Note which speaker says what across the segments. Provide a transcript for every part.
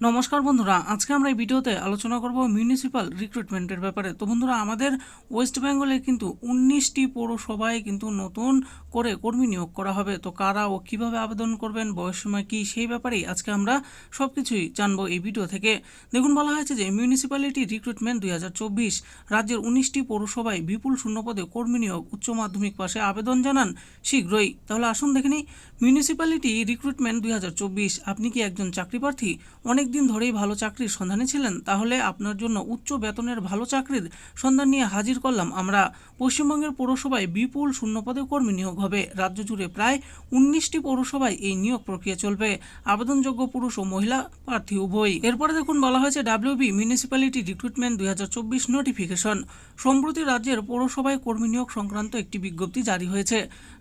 Speaker 1: নমস্কার বন্ধুরা, আজকে আমরা এই ভিডিওতে আলোচনা করব মিউনিসিপ্যাল রিক্রুটমেন্টের ব্যাপারে। তো বন্ধুরা, আমাদের ওয়েস্ট বেঙ্গলে কিন্তু উনিশটি পৌরসভায় কিন্তু নতুন করে কর্মী নিয়োগ করা হবে। তো কারা ও কীভাবে আবেদন করবেন বয়সসীমা কি, সেই ব্যাপারেই আজকে আমরা সব কিছুই জানব এই ভিডিও থেকে। দেখুন, বলা হয়েছে যে মিউনিসিপ্যালিটি রিক্রুটমেন্ট দুই হাজার চব্বিশ রাজ্যের উনিশটি পৌরসভায় বিপুল শূন্যপদে কর্মী নিয়োগ উচ্চ মাধ্যমিক পাশে আবেদন জানান শীঘ্রই। তাহলে আসুন দেখে নিই, মিউনিসিপ্যালিটি রিক্রুটমেন্ট দুই হাজার চব্বিশ, আপনি কি একজন চাকরি প্রার্থী অনেক দিন ধরেই ভালো চাকরির সন্ধানে ছিলেন, তাহলে আপনার জন্য উচ্চ বেতনের ভালো চাকরির সন্ধান নিয়ে হাজির করলাম আমরা। পশ্চিমবঙ্গের পৌরসভায় বিপুল শূন্যপদে কর্মী নিয়োগ হবে। রাজ্য জুড়ে প্রায় উনিশটি পৌরসভায় এই নিয়োগ প্রক্রিয়া চলবে। আবেদনযোগ্য পুরুষ ও মহিলা প্রার্থী উভয়ই। এরপরে দেখুন, বলা হয়েছে ডাব্লিউবি মিউনিসিপ্যালিটি রিক্রুটমেন্ট দু হাজার চব্বিশ নোটিফিকেশন। সম্প্রতি রাজ্যের পৌরসভায় কর্মী নিয়োগ সংক্রান্ত একটি বিজ্ঞপ্তি জারি হয়েছে।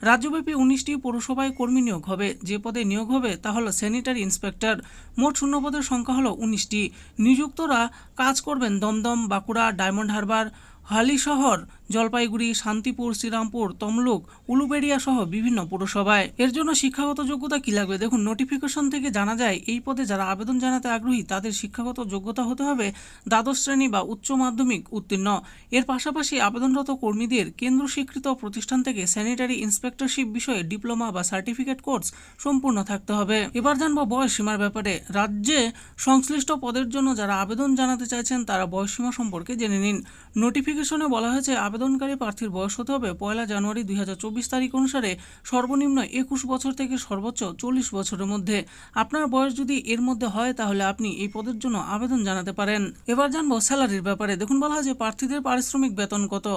Speaker 1: রাজ্যব্যাপী উনিশটি পৌরসভায় কর্মী নিয়োগ হবে। যে পদে নিয়োগ হবে তা হল স্যানিটারি ইন্সপেক্টর। মোট শূন্য পদের সংখ্যা হলো উনিশটি। নিযুক্তরা কাজ করবেন দমদম, বাঁকুড়া, ডায়মন্ড হারবার, হালিশহর জলপাইগুড়ি, শান্তিপুর, শ্রীরামপুর, তমলুক, উলুবেড়িয়া সহ বিভিন্ন পৌরসভায়। এর জন্য শিক্ষাগত যোগ্যতা কি লাগবে? দেখুন নোটিফিকেশন থেকে জানা যায়, এই পদে যারা আবেদন জানাতে আগ্রহী, তাদের শিক্ষাগত যোগ্যতা হতে হবে দ্বাদশ শ্রেণি বা উচ্চ মাধ্যমিক উত্তীর্ণ। এর পাশাপাশি আবেদনরত কর্মীদের কেন্দ্র স্বীকৃত প্রতিষ্ঠান থেকে স্যানিটারি ইন্সপেক্টরশিপ বিষয়ে ডিপ্লোমা বা সার্টিফিকেট কোর্স সম্পূর্ণ থাকতে হবে। এবার জানব বয়স সীমার ব্যাপারে। রাজ্যে সংশ্লিষ্ট পদের জন্য যারা আবেদন জানাতে চাইছেন, তারা বয়সসীমা সম্পর্কে জেনে নিন। নোটিফিকেশনে বলা হয়েছে আবেদনকারী প্রার্থীর বয়স হতে হবে পয়লা জানুয়ারি দু হাজার চব্বিশ তারিখ অনুসারে। সর্বনিম্ন একুশ বছর থেকে সর্বোচ্চ চল্লিশ বছরের মধ্যে। আপনার বয়স যদি এর মধ্যে হয়, তাহলে আপনি এই পদের জন্য আবেদন জানাতে পারেন। এবার জানব স্যালারির ব্যাপারে। দেখুন বলা হয় যে, প্রার্থীদের পারিশ্রমিক বেতন কত?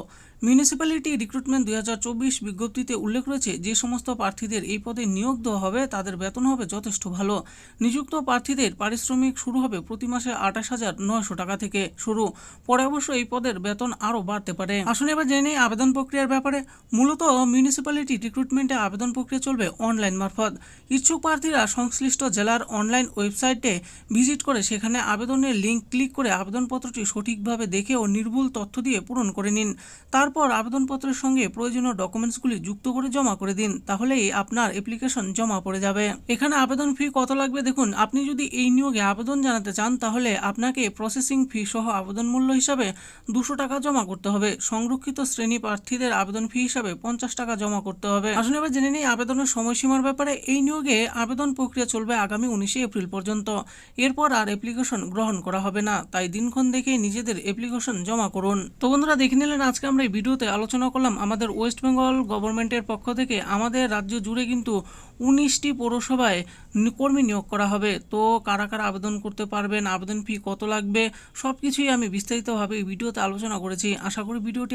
Speaker 1: মিউনিসিপ্যালিটি রিক্রুটমেন্ট দুই হাজার চব্বিশ বিজ্ঞপ্তিতে উল্লেখ রয়েছে যে, সমস্ত প্রার্থীদের এই পদে নিয়োগ দেওয়া হবে, তাদের বেতন হবে যথেষ্ট ভালো। নিযুক্ত প্রার্থীদের পারিশ্রমিক শুরু হবে প্রতি মাসে আঠাশ হাজার নয়শো টাকা থেকে শুরু। পরে অবশ্য এই পদের বেতন আরও বাড়তে পারে। আসুন এবার জেনে আবেদন প্রক্রিয়ার ব্যাপারে। মূলত মিউনিসিপ্যালিটি রিক্রুটমেন্টে আবেদন প্রক্রিয়া চলবে অনলাইন মারফত। ইচ্ছুক প্রার্থীরা সংশ্লিষ্ট জেলার অনলাইন ওয়েবসাইটে ভিজিট করে সেখানে আবেদনের লিঙ্ক ক্লিক করে আবেদনপত্রটি সঠিকভাবে দেখে ও নির্ভুল তথ্য দিয়ে পূরণ করে নিন। তারপর আবেদনপত্রের সঙ্গে প্রয়োজনীয় ডকুমেন্টসগুলি যুক্ত করে জমা করে দিন। তাহলেই আপনার অ্যাপ্লিকেশন জমা পড়ে যাবে। এখানে আবেদন ফি কত লাগবে দেখুন, আপনি যদি এই নিয়োগে আবেদন জানাতে চান তাহলে আপনাকে প্রসেসিং ফি সহ আবেদন মূল্য হিসাবে দুশো টাকা জমা করতে হবে। সংরক্ষিত শ্রেণি প্রার্থীদের আবেদন ফি হিসাবে পঞ্চাশ টাকা জমা করতে হবে। আসুন এবার জেনে নিই আবেদনের সময়সীমার ব্যাপারে। এই নিয়োগে আবেদন প্রক্রিয়া চলবে আগামী উনিশে এপ্রিল পর্যন্ত। এরপর আর অ্যাপ্লিকেশন গ্রহণ করা হবে না। তাই দিনক্ষণ দেখে নিজেদের অ্যাপ্লিকেশন জমা করুন। তো বন্ধুরা, দেখে নিলেন আজকে আমরা এই ভিডিওতে আলোচনা করলাম আমাদের ওয়েস্ট বেঙ্গল গভর্নমেন্টের পক্ষ থেকে আমাদের রাজ্য জুড়ে কিন্তু উনিশটি পৌরসভায় কর্মী নিয়োগ করা হবে। তো কারা কারা আবেদন করতে পারবেন, আবেদন ফি কত লাগবে সব কিছুই আমি বিস্তারিতভাবে এই ভিডিওতে আলোচনা করেছি। আশা করি ভিডিওটি